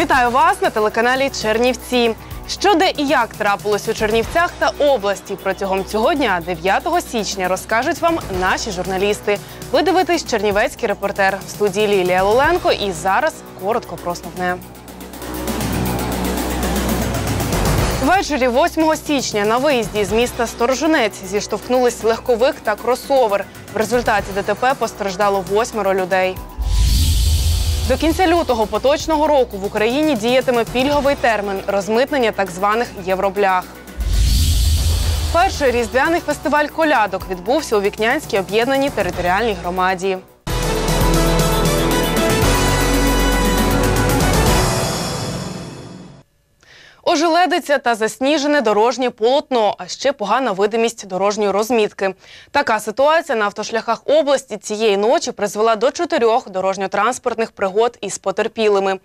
Вітаю вас на телеканалі Чернівці. Що де і як трапилось у Чернівцях та області протягом цього дня, 9 січня, розкажуть вам наші журналісти. Ви дивитесь Чернівецький репортер в студії Лілія Луленко. І зараз коротко про основне. Ввечері 8 січня на виїзді з міста Сторожинець зіштовхнулись легковик та кросовер. В результаті ДТП постраждало восьмеро людей. До кінця лютого поточного року в Україні діятиме пільговий термін розмитнення так званих євроблях. Перший різдвяний фестиваль колядок відбувся у Вікнянській об'єднаній територіальній громаді. Ожеледиця та засніжене дорожнє полотно, а ще погана видимість дорожньої розмітки. Така ситуація на автошляхах області цієї ночі призвела до чотирьох дорожньо-транспортних пригод із потерпілими.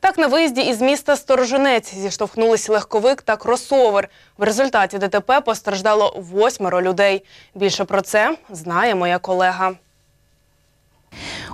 Так, на виїзді із міста Сторожинець зіштовхнулись легковик та кросовер. В результаті ДТП постраждало восьмеро людей. Більше про це знає моя колега.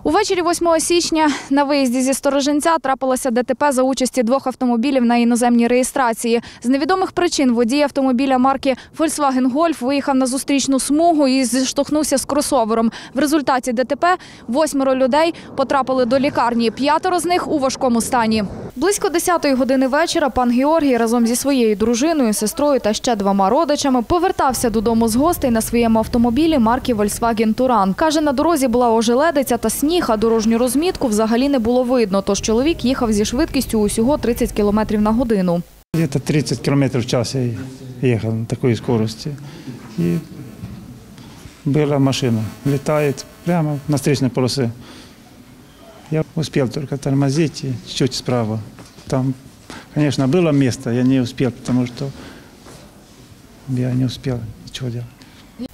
Увечері 8 січня на виїзді зі Сторожинця трапилося ДТП за участі двох автомобілів на іноземній реєстрації. З невідомих причин водій автомобіля марки Volkswagen Golf виїхав на зустрічну смугу і зіштовхнувся з кросовером. В результаті ДТП восьмеро людей потрапили до лікарні. П'ятеро з них у важкому стані. Близько 10-ї години вечора пан Георгій разом зі своєю дружиною, сестрою та ще двома родичами повертався додому з гостей на своєму автомобілі марки Volkswagen Touran. Каже, на дорозі була ожеледиця та сніг, а дорожню розмітку взагалі не було видно. Тож чоловік їхав зі швидкістю усього 30 км на годину. Где-то 30 километров в час я ехал на такой скорости. И была машина, летает прямо на встречной полосе. Я успел только тормозить и чуть справа. Там, конечно, было место, я не успел, потому что я не успел ничего делать.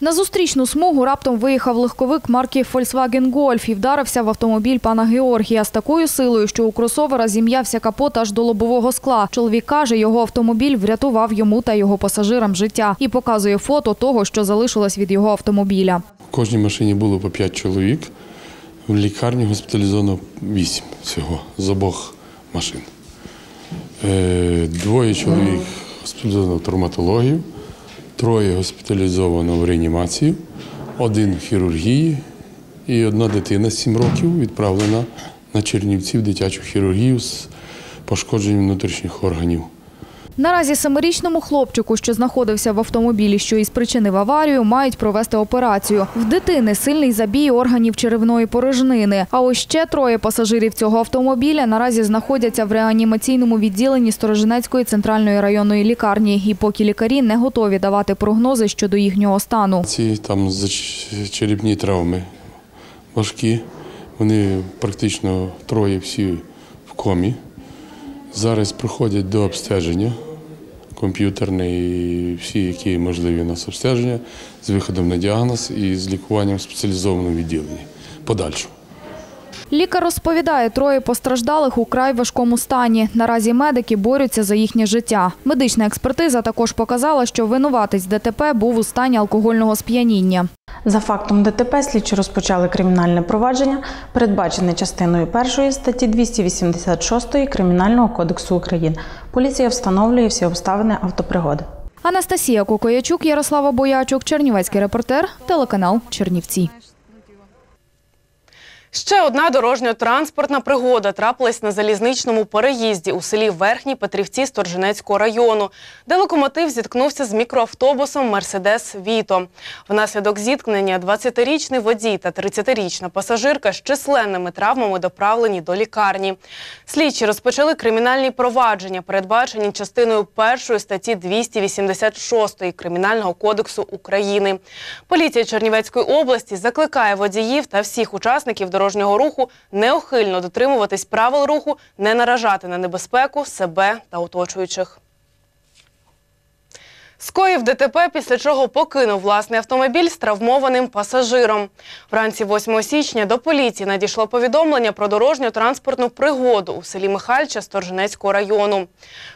На зустрічну смугу раптом виїхав легковик марки Volkswagen Golf і вдарився в автомобіль пана Георгія з такою силою, що у кросовера зім'явся капот аж до лобового скла. Чоловік каже, його автомобіль врятував йому та його пасажирам життя і показує фото того, що залишилось від його автомобіля. В кожній машині було по 5 чоловік. В лікарні госпіталізовано 8 всього з обох машин. Е, Двоє чоловік госпіталізовано в травматологію, троє госпіталізовано в реанімацію, один в хірургії і одна дитина 7 років відправлена на Чернівці в дитячу хірургію з пошкодженням внутрішніх органів. Наразі семирічному хлопчику, що знаходився в автомобілі, що і спричинив аварію, мають провести операцію. В дитини сильний забій органів черевної порожнини. А ось ще троє пасажирів цього автомобіля наразі знаходяться в реанімаційному відділенні Сторожинецької центральної районної лікарні. І поки лікарі не готові давати прогнози щодо їхнього стану. Ці там черепні травми важкі. Вони практично троє всі в комі. Зараз проходять до обстеження комп'ютерне і всі, які можливі у нас обстеження з виходом на діагноз і з лікуванням в спеціалізованому відділенні. Подальше. Лікар розповідає, троє постраждалих у край важкому стані. Наразі медики борються за їхнє життя. Медична експертиза також показала, що винуватець ДТП був у стані алкогольного сп'яніння. За фактом ДТП слідчі розпочали кримінальне провадження, передбачене частиною 1 статті 286 Кримінального кодексу України. Поліція встановлює всі обставини автопригоди. Анастасія Кокоячук, Ярослава Боячук, Чернівецький репортер, телеканал Чернівці. Ще одна дорожньо-транспортна пригода трапилась на залізничному переїзді у селі Верхні Петрівці Сторженецького району, де локомотив зіткнувся з мікроавтобусом Мерседес Віто. Внаслідок зіткнення 20-річний водій та 30-річна пасажирка з численними травмами доправлені до лікарні. Слідчі розпочали кримінальні провадження, передбачені частиною першої статті 286 Кримінального кодексу України. Поліція Чернівецької області закликає водіїв та всіх учасників дорожнього дорожнього руху неухильно дотримуватись правил руху, не наражати на небезпеку себе та оточуючих. Скоїв ДТП, після чого покинув власний автомобіль з травмованим пасажиром. Вранці 8 січня до поліції надійшло повідомлення про дорожньо-транспортну пригоду у селі Михальча Сторженецького району.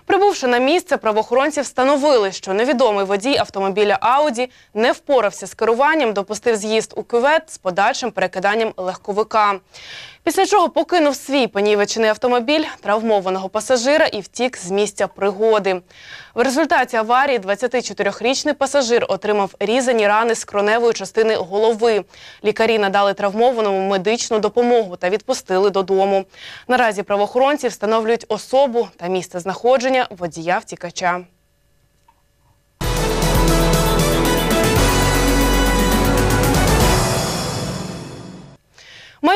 Прибувши на місце, правоохоронці встановили, що невідомий водій автомобіля Ауді не впорався з керуванням, допустив з'їзд у кювет з подальшим перекиданням легковика. Після чого покинув свій понівечений автомобіль травмованого пасажира і втік з місця пригоди. В результаті аварії 24-річний пасажир отримав різані рани з кроневої частини голови. Лікарі надали травмованому медичну допомогу та відпустили додому. Наразі правоохоронці встановлюють особу та місце знаходження водія втікача.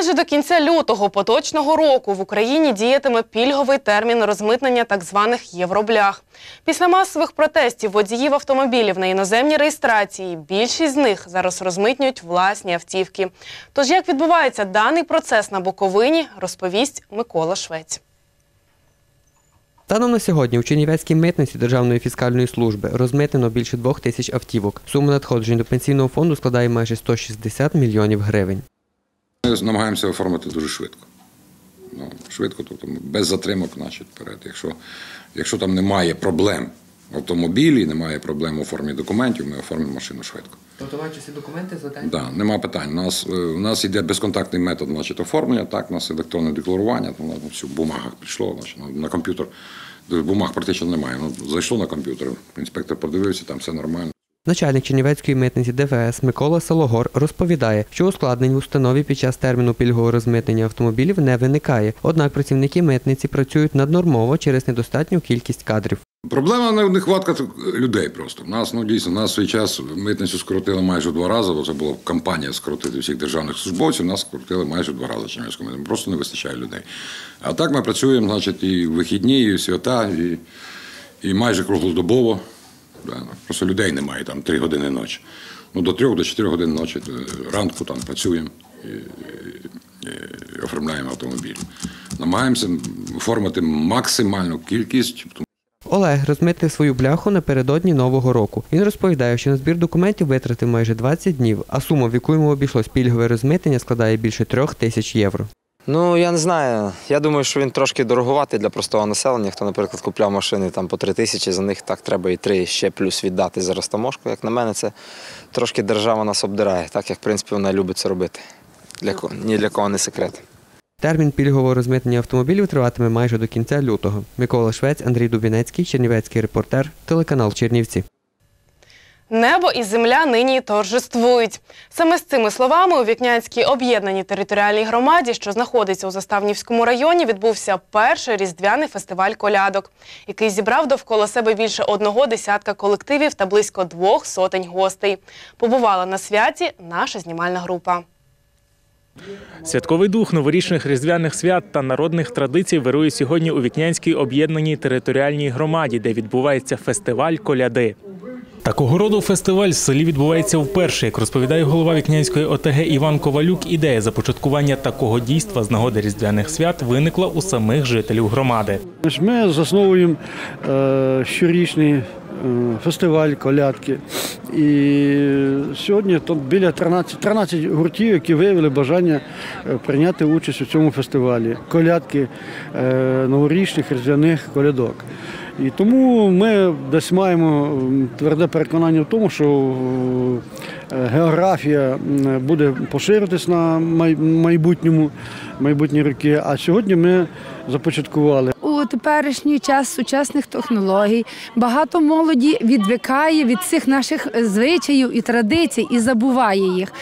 Майже до кінця лютого поточного року в Україні діятиме пільговий термін розмитнення так званих євроблях. Після масових протестів водіїв автомобілів на іноземній реєстрації більшість з них зараз розмитнюють власні автівки. Тож як відбувається даний процес на Буковині, розповість Микола Швець. Станом на сьогодні у Чернівецькій митниці Державної фіскальної служби розмитнено більше двох тисяч автівок. Сума надходжень до пенсійного фонду складає майже 160 мільйонів гривень. Ми намагаємося оформити дуже швидко. Ну, швидко, тобто без затримок, значить, вперед. Якщо, якщо там немає проблем в автомобілі, немає проблем у формі документів, ми оформимо машину швидко. Тобто всі документи за день? Да, нема питань. У нас, е, у нас йде безконтактний метод значить, оформлення, так, у нас електронне декларування, там, все в бумагах прийшло, значить, на- на комп'ютер. Бумаг практично немає. Ну, зайшло на комп'ютер, інспектор подивився, там все нормально. Начальник Чернівецької митниці ДВС Микола Салогор розповідає, що ускладнень в установі під час терміну пільгового розмитнення автомобілів не виникає. Однак працівники митниці працюють наднормово через недостатню кількість кадрів. Проблема не нехватка людей просто. Нас ну дійсно нас в свій час митницю скоротили майже два рази, бо це була кампанія скоротити всіх державних службовців. Нас скоротили майже два рази митницю. Просто не вистачає людей. А так ми працюємо, значить, і в вихідні, і свята, і, і майже круглодобово. Просто людей немає там три години ночі. Ну, до трьох, до чотирьох годин ночі е, ранку там працюємо і, і, і оформляємо автомобіль. Намагаємося оформити максимальну кількість. Олег розмитив свою бляху напередодні Нового року. Він розповідає, що на збір документів витратив майже 20 днів, а сума, в яку йому обійшлось пільгове розмитнення, складає більше трьох тисяч євро. Ну, я не знаю. Я думаю, що він трошки дороговатий для простого населення. Хто, наприклад, купляв машини там по три тисячі, за них так треба і три ще плюс віддати за розтаможку. Як на мене, це трошки держава нас обдирає, так як в принципі вона любить це робити. Для ко- ні для кого не секрет. Термін пільгового розмитнення автомобілів триватиме майже до кінця лютого. Микола Швець, Андрій Дубінецький, Чернівецький репортер, телеканал Чернівці. Небо і земля нині торжествують. Саме з цими словами у Вікнянській об'єднаній територіальній громаді, що знаходиться у Заставнівському районі, відбувся перший різдвяний фестиваль колядок, який зібрав довкола себе більше одного десятка колективів та близько двох сотень гостей. Побувала на святі наша знімальна група. Святковий дух новорічних різдвяних свят та народних традицій вирує сьогодні у Вікнянській об'єднаній територіальній громаді, де відбувається фестиваль коляди. Такого роду фестиваль в селі відбувається вперше. Як розповідає голова Вікнянської ОТГ Іван Ковалюк, ідея започаткування такого дійства з нагоди різдвяних свят виникла у самих жителів громади. Ми засновуємо е, щорічний е, фестиваль колядки. І сьогодні тут біля 13, 13 гуртів, які виявили бажання е, прийняти участь у цьому фестивалі. Колядки новорічних різдвяних колядок. І тому ми десь маємо тверде переконання в тому, що е, географія буде поширитись на майбутньому, майбутні роки. А сьогодні ми започаткували У теперішній час сучасних технологій багато молоді відвикає від цих наших звичаїв і традицій і забуває їх.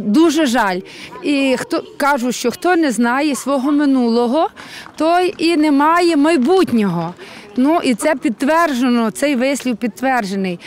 Дуже жаль. І хто кажуть, що хто не знає свого минулого, той і не має майбутнього. Ну і це підтверджено, цей вислів підтверджений.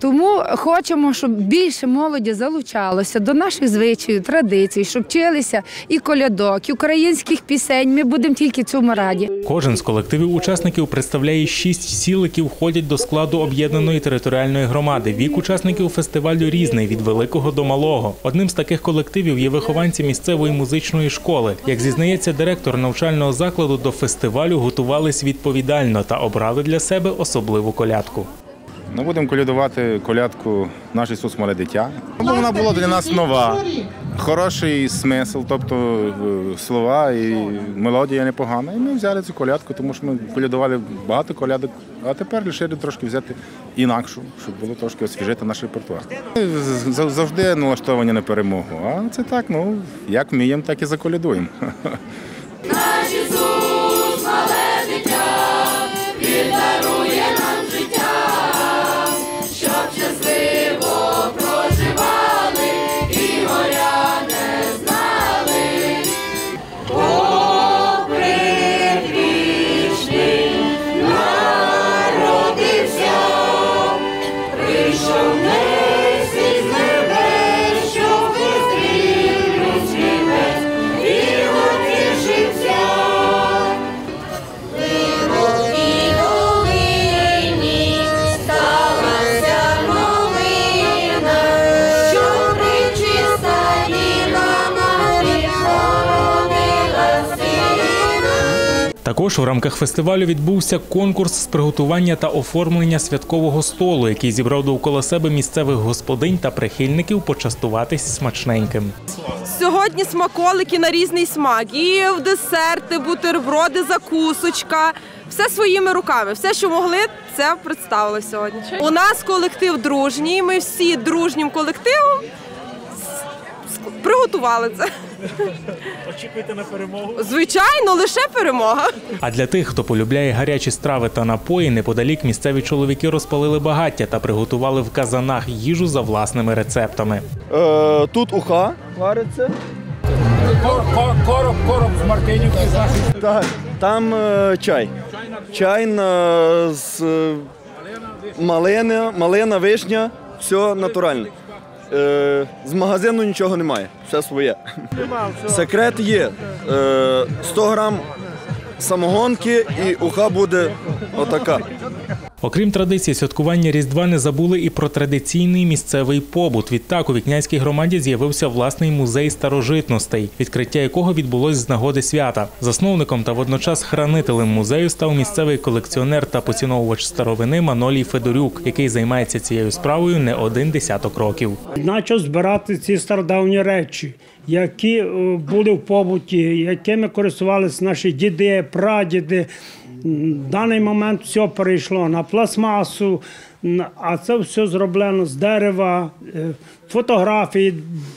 Тому хочемо, щоб більше молоді залучалося до наших звичаїв, традицій, щоб вчилися і колядок, і українських пісень. Ми будемо тільки цьому раді. Кожен з колективів учасників представляє шість сіл, які входять до складу об'єднаної територіальної громади. Вік учасників фестивалю різний від великого до малого. Одним з таких колективів є вихованці місцевої музичної школи. Як зізнається директор навчального закладу, до фестивалю готувались відповідально та обрали для себе особливу колядку. Ми будемо колядувати колядку наш Ісус мале дитя. Вона була для нас нова, хороший смисл, тобто слова і мелодія непогана. І ми взяли цю колядку, тому що ми колядували багато колядок, а тепер вирішили трошки взяти інакшу, щоб було трошки освіжити наш репертуар. Ми Завжди налаштовані на перемогу. А це так, ну як вміємо, так і заколядуємо. Також у рамках фестивалю відбувся конкурс з приготування та оформлення святкового столу, який зібрав довкола себе місцевих господинь та прихильників почастуватись смачненьким. Сьогодні смаколики на різний смак. І в десерти, бутерброди, закусочка. Все своїми руками. Все, що могли, це представили сьогодні. У нас колектив дружній. Ми всі дружнім колективом приготували це. Очікуйте на перемогу. Звичайно, лише перемога. А для тих, хто полюбляє гарячі страви та напої, неподалік місцеві чоловіки розпалили багаття та приготували в казанах їжу за власними рецептами. Е, тут уха вариться. Короб, короб з Мартинівки. Так, там е, чай. Чай на, з е, малина, малина, вишня, все натуральне. Е, з магазину нічого немає, все своє. Секрет є. Е, 100 грам самогонки і уха буде отака. Окрім традиції святкування Різдва, не забули і про традиційний місцевий побут. Відтак у Вікнянській громаді з'явився власний музей старожитностей, відкриття якого відбулось з нагоди свята. Засновником та водночас хранителем музею став місцевий колекціонер та поціновувач старовини Манолій Федорюк, який займається цією справою не один десяток років. Почав збирати ці стародавні речі, які е, були в побуті, якими користувалися наші діди, прадіди. Даний момент все перейшло на пластмасу, а це все зроблено з дерева. Е, Фотографії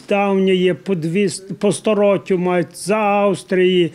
давні є по, дві, по стороттю мають з Австрії.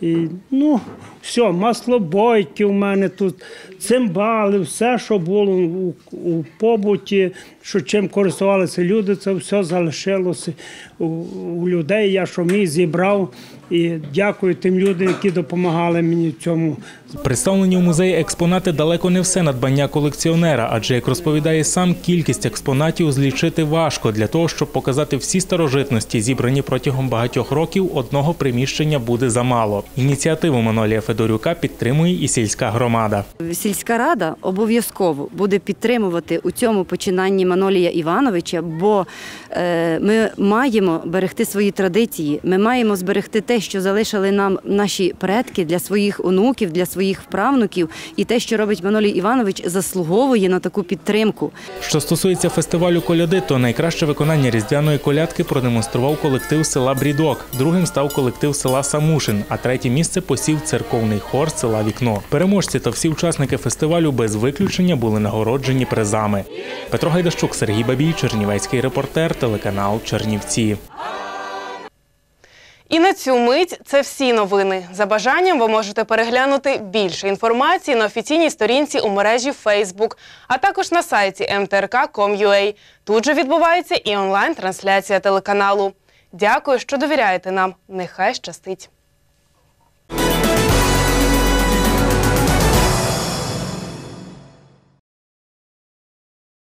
І, ну, все, маслобойки у мене тут, цимбали, все, що було у, у побуті, що чим користувалися люди, це все залишилося у, у людей. Я що мій зібрав. І дякую тим людям, які допомагали мені в цьому. Представлені у музеї експонати далеко не все надбання колекціонера, адже як розповідає сам, кількість експонатів злічити важко. Для того, щоб показати всі старожитності, зібрані протягом багатьох років, одного приміщення буде замало. Ініціативу Манолія Федорюка підтримує і сільська громада. Сільська рада обов'язково буде підтримувати у цьому починанні Манолія Івановича, бо е, ми маємо берегти свої традиції. Ми маємо зберегти те, що залишили нам наші предки для своїх онуків, для своїх правнуків, і те, що робить Манолій Іванович, заслуговує на таку підтримку. Що стосується фестивалю коляди, то найкраще виконання різдвяної колядки продемонстрував колектив села Брідок. Другим став колектив села Самушин, а третє місце посів церковний хор села Вікно. Переможці та всі учасники фестивалю без виключення були нагороджені призами. Петро Гайдащук, Сергій Бабій, Чернівецький репортер, телеканал Чернівці. І на цю мить це всі новини. За бажанням ви можете переглянути більше інформації на офіційній сторінці у мережі Facebook, а також на сайті mtrk.com.ua. Тут же відбувається і онлайн-трансляція телеканалу. Дякую, що довіряєте нам. Нехай щастить!